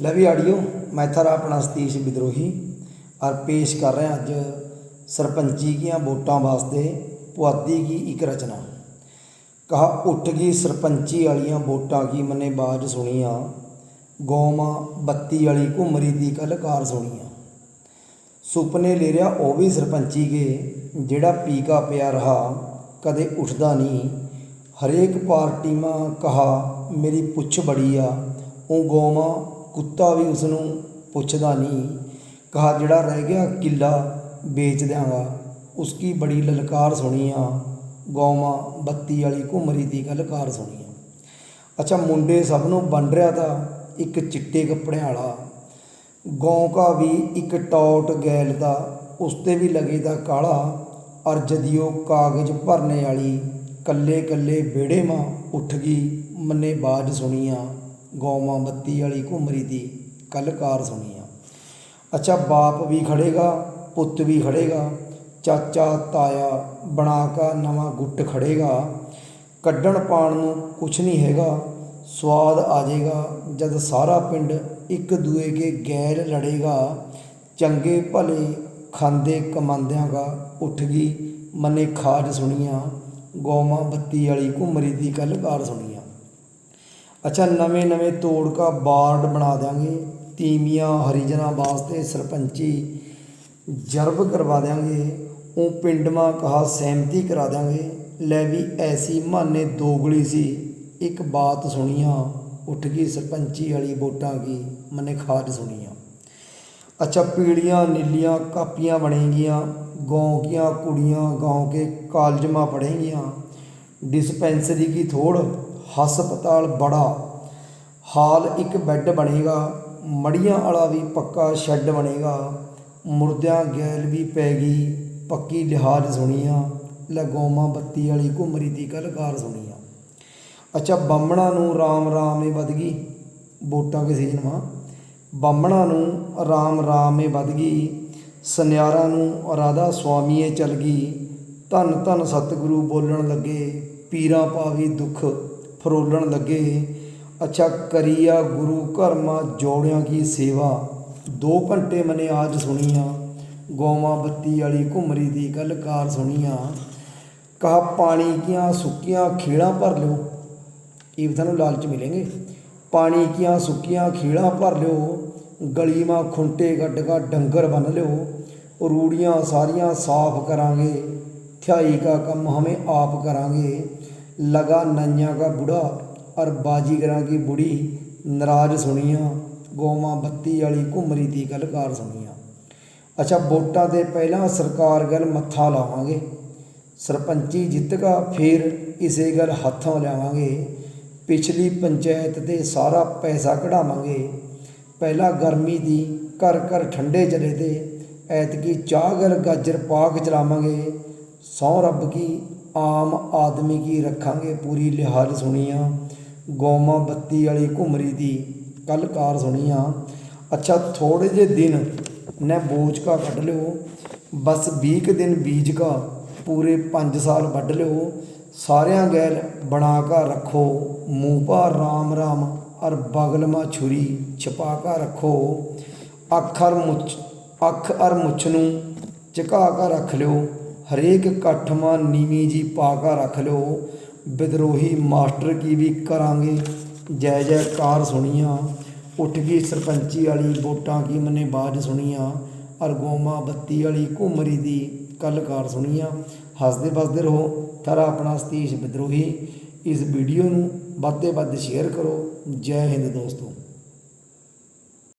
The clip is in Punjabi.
ਲੈ ਵੀ ਆੜੀਓ, ਮੈਂ ਥਰਾ ਆਪਣਾ ਸਤੀਸ਼ ਵਿਦਰੋਹੀ ਔਰ ਪੇਸ਼ ਕਰ ਰਿਹਾ ਅੱਜ ਸਰਪੰਚੀ ਦੀਆਂ ਵੋਟਾਂ ਵਾਸਤੇ ਪੁਆਧੀ ਕੀ ਇੱਕ ਰਚਨਾ। ਕਹਾ, ਉੱਠ ਗਈ ਸਰਪੰਚੀ ਵਾਲੀਆਂ ਵੋਟਾਂ ਕੀ ਮਨੇ ਬਾਜ ਸੁਣੀਆਂ? ਗੋਮਾ ਬੱਤੀ ਵਾਲੀ ਘੁੰਮਰੀ ਦੀ ਕੱਲ ਸੁਣੀਆਂ। ਸੁਪਨੇ ਲੈ ਰਿਆ ਉਹ ਵੀ ਸਰਪੰਚੀ ਕੇ, ਜਿਹੜਾ ਪੀਕਾ ਪਿਆ ਰਹਾ, ਕਦੇ ਉੱਠਦਾ ਨਹੀਂ। ਹਰੇਕ ਪਾਰਟੀ ਮਾਂ ਕਹਾ, ਮੇਰੀ ਪੁੱਛ ਬੜੀ ਆ, ਉਹ ਗੋਮਾ ਕੁੱਤਾ ਵੀ ਉਸ ਨੂੰ ਪੁੱਛਦਾ ਨਹੀਂ। ਕਹਾ, ਜਿਹੜਾ ਰਹਿ ਗਿਆ ਕਿੱਲਾ ਵੇਚ ਦਿਆਂਗਾ ਉਸकी ਬੜੀ ਲਲਕਾਰ ਸੁਣੀਆਂ ਗੋਮਾ ਬੱਤੀ ਵਾਲੀ ਘੁੰਮਰੀ ਦੀ ਗੱਲ ਕਾਰ ਸੁਣੀਆਂ ਅੱਛਾ, ਮੁੰਡੇ ਸਭ ਨੂੰ ਬਣ ਰਿਹਾ ਤਾਂ ਇੱਕ ਚਿੱਟੇ ਕੱਪੜਿਆਂ ਵਾਲਾ। ਗੌਂਕਾ ਵੀ ਇੱਕ ਟੌਟ ਗੈਲ ਦਾ ਉਸ ਤੇ ਵੀ ਲਗੇ ਦਾ ਕਾਲਾ। ਅਰ ਜදිਓ ਕਾਗਜ਼ ਭਰਨੇ ਵਾਲੀ ਕੱਲੇ ਕੱਲੇ ਵਿਹੜੇ ਮਾਂ ਉੱਠ ਗਈ, ਮੰਨੇ ਬਾਜ ਸੁਣੀਆਂ ਗੌਵਾਂ ਬੱਤੀ ਵਾਲੀ ਘੁੰਮਰੀ ਦੀ ਕੱਲ ਕਾਰ ਸੁਣੀਆਂ ਅੱਛਾ, ਬਾਪ ਵੀ ਖੜੇਗਾ ਪੁੱਤ ਵੀ ਖੜੇਗਾ ਚਾਚਾ, ਤਾਇਆ ਬਣਾ ਕਾ ਨਵਾਂ ਗੁੱਟ ਖੜੇਗਾ ਕੱਢਣ ਪਾਣ ਨੂੰ ਕੁਛ ਨਹੀਂ ਹੈਗਾ, ਸਵਾਦ ਆ ਜਾਏਗਾ, ਜਦ ਸਾਰਾ ਪਿੰਡ ਇੱਕ ਦੂਏ ਕੇ ਗੈਰ ਲੜੇਗਾ। ਚੰਗੇ ਭਲੇ ਖਾਂਦੇ ਕਮਾਂਦਿਆਂ ਗਾ ਉੱਠ ਗਈ, ਮਨੇ ਖਾਜ ਸੁਣੀਆਂ ਗੋਮਾ ਬੱਤੀ ਵਾਲੀ ਘੁੰਮਰੀ ਦੀ ਕੱਲ ਕਾਰ ਸੁਣੀ ਅੱਛਾ, ਨਵੇਂ ਨਵੇਂ ਤੋੜਕਾ ਬਾਰਡ ਬਣਾ ਦਿਆਂਗੇ। ਤੀਮੀਆਂ ਹਰੀਜਨਾਂ ਵਾਸਤੇ ਸਰਪੰਚੀ ਜਰਬ ਕਰਵਾ ਦਿਆਂਗੇ। ਉਹ ਪਿੰਡ ਮਾ ਕਹਾ ਸਹਿਮਤੀ ਕਰਾ ਦਿਆਂਗੇ। ਲੈ ਵੀ ਐਸੀ ਮਾਨੇ ਦੋਗਲੀ ਸੀ। ਇੱਕ ਬਾਤ ਸੁਣੀਆਂ, ਉੱਠ ਗਈ ਸਰਪੰਚੀ ਵਾਲੀ ਵੋਟਾਂ ਕੀ? ਮਨੇ ਖਾਜ ਸੁਣੀਆਂ। ਅੱਛਾ, ਪੀੜੀਆਂ ਨੀਲੀਆਂ ਕਾਪੀਆਂ ਬਣੇਗੀਆਂ। ਗਾँव ਕੀਆਂ ਕੁੜੀਆਂ ਗਾਉਂ ਕੇ ਕਾਲਜ ਮਾ ਪੜ੍ਹੇਗੀਆਂ। ਡਿਸਪੈਂਸਰੀ ਕੀ ਥੋੜ ਹਸਪਤਾਲ ਬੜਾ। ਹਾਲ ਇੱਕ ਬੈੱਡ ਬਣੇਗਾ, ਮੜੀਆਂ ਵਾਲਾ ਵੀ ਪੱਕਾ ਸ਼ੈੱਡ ਬਣੇਗਾ। ਮੁਰਦਿਆਂ ਗੈਲ ਵੀ ਪੈ ਗਈ, ਪੱਕੀ ਲਿਹਾਜ਼ ਸੁਣੀਆਂ। ਲਗੋਮਾ ਬੱਤੀ ਵਾਲੀ ਘੁੰਮਰੀ ਦੀ ਕਲਕਾਰ ਸੁਣੀਆਂ। ਅੱਛਾ, ਬਾਹਮਣਾ ਨੂੰ ਰਾਮ ਰਾਮ ਏ ਵੱਧ ਗਈ। ਵੋਟਾਂ ਕੇ ਸੀਜ਼ਨ ਮਾ ਬਾਹਮਣਾ ਨੂੰ ਰਾਮ ਰਾਮ ਏ ਵੱਧ ਗਈ। ਸੁਨਿਆਰਾਂ ਨੂੰ ਰਾਧਾ ਸੁਆਮੀਏ ਚਲ ਗਈ। ਧੰਨ ਧੰਨ ਸਤਿਗੁਰੂ ਬੋਲਣ ਲੱਗੇ, ਪੀਰਾਂ ਪਾਵੀ ਦੁੱਖ। ਫਰੋਲਣ ਲੱਗੇ। ਅੱਛਾ, ਕਰੀਆ ਗੁਰੂ ਘਰ ਮਾ ਜੋੜਿਆਂ ਕੀ ਸੇਵਾ। 2 ਘੰਟੇ ਮਨੇ ਆਜ ਸੁਣੀਆਂ। ਗੋਮਾ ਬੱਤੀ ਵਾਲੀ ਘੁੰਮਰੀ ਦੀ ਗੱਲ ਕਾਰ ਸੁਣੀਆਂ। ਕਹਾ, ਪਾਣੀ ਕੀਆਂ ਸੁੱਕੀਆਂ ਖੇੜਾਂ ਭਰ ਲਿਓ। ਇਹ ਵੀ ਤੁਹਾਨੂੰ ਲਾਲਚ ਮਿਲेंगे ਪਾਣੀ ਕੀਆਂ ਸੁੱਕੀਆਂ ਖੇੜਾਂ ਭਰ ਲਿਓ। ਗਲੀ ਮਾ ਖੁੰਟੇ ਗੱਡ ਕਾ ਡੰਗਰ ਬੰਨ ਲਿਓ। ਰੂੜੀਆਂ ਸਾਰੀਆਂ ਸਾਫ਼ ਕਰਾਂਗੇ। ਥਿਆਈ ਕਾ ਕੰਮ ਹਮੇ ਆਪ ਕਰਾਂਗੇ। ਲਗਾ ਨਾਈਆਂ ਕਾ ਬੁੜਾ ਔਰ ਬਾਜੀਗਰਾਂ ਕੀ ਬੁੜੀ, ਨਰਾਜ ਸੁਣੀਆਂ ਗੋਮਾ ਬੱਤੀ ਵਾਲੀ ਘੁੰਮਰੀ ਦੀ ਗੱਲ ਕਾਰ ਸੁਣੀਆਂ। ਅੱਛਾ, ਵੋਟਾਂ ਤੇ ਪਹਿਲਾਂ ਸਰਕਾਰ ਗੱਲ ਮੱਥਾ ਲਾਵਾਂਗੇ। ਸਰਪੰਚੀ ਜਿੱਤਗਾ ਫਿਰ ਇਸੇ ਗੱਲ ਹੱਥੋਂ ਲਿਆਵਾਂਗੇ। ਪਿਛਲੀ ਪੰਚਾਇਤ ਤੇ ਸਾਰਾ ਪੈਸਾ ਕਢਾਵਾਂਗੇ। ਪਹਿਲਾਂ ਗਰਮੀ ਦੀ ਘਰ ਘਰ ਠੰਡੇ ਚਲੇ ਤੇ ਐਤਕੀ ਚਾਹ ਗਲ ਗਾਜਰ ਪਾਕ ਚਲਾਵਾਂਗੇ। ਸੌ ਰੱਬ ਕੀ ਆਮ ਆਦਮੀ ਕੀ ਰੱਖਾਂਗੇ? ਪੂਰੀ ਲਿਹਾਜ਼ ਸੁਣੀਆਂ ਗੋਮਾ ਬੱਤੀ ਵਾਲੀ ਘੁੰਮਰੀ ਦੀ ਕੱਲ ਕਾਰ ਸੁਣੀਆਂ ਅੱਛਾ ਥੋੜੇ ਜੇ ਦਿਨ ਨੇ ਬੋਝ ਕਾ ਕੱਢ ਲਿਓ। ਬਸ 20 ਕੁ ਦਿਨ ਬੀਜ ਕਾ ਪੂਰੇ 5 ਸਾਲ ਵੱਢ ਲਿਓ। ਸਾਰਿਆਂ ਗੈਲ ਬਣਾ ਕਾ ਰੱਖੋ। ਮੂੰਹ ਪਾ ਰਾਮ ਰਾਮ ਅਰ ਬਗਲ ਮਾ ਛੁਰੀ ਛਪਾ ਕਾ ਰੱਖੋ। ਅੱਖ ਅਰ ਮੁੱਛ, ਅੱਖ ਅਰ ਮੁੱਛ ਨੂੰ ਝਕਾ ਕਾ ਰੱਖ ਲਿਓ। ਹਰੇਕ ਇਕੱਠ ਮਾ ਨੀਵੀਂ ਜੀ ਪਾ ਕਾ ਰੱਖ ਲਿਓ। ਵਿਦਰੋਹੀ ਮਾਸਟਰ ਕੀ ਵੀ ਕਰਾਂਗੇ? ਜੈ ਜੈਕਾਰ ਸੁਣੀਆਂ। ਉੱਠ ਗਈ ਸਰਪੰਚੀ ਵਾਲੀ, ਵੋਟਾਂ ਕੀ ਮਨੇ ਬਾਜ ਸੁਣੀਆਂ? ਅਰਗੋਮਾ ਬੱਤੀ ਵਾਲੀ ਘੁੰਮਰੀ ਦੀ ਕਲਕਾਰ ਸੁਣੀਆਂ। ਹੱਸਦੇ ਵੱਸਦੇ ਰਹੋ, ਥਰਾ ਆਪਣਾ ਸਤੀਸ਼ ਵਿਦਰੋਹੀ। ਇਸ ਵੀਡੀਓ ਨੂੰ ਵੱਧ ਤੋਂ ਵੱਧ ਸ਼ੇਅਰ ਕਰੋ। ਜੈ ਹਿੰਦ ਦੋਸਤੋ।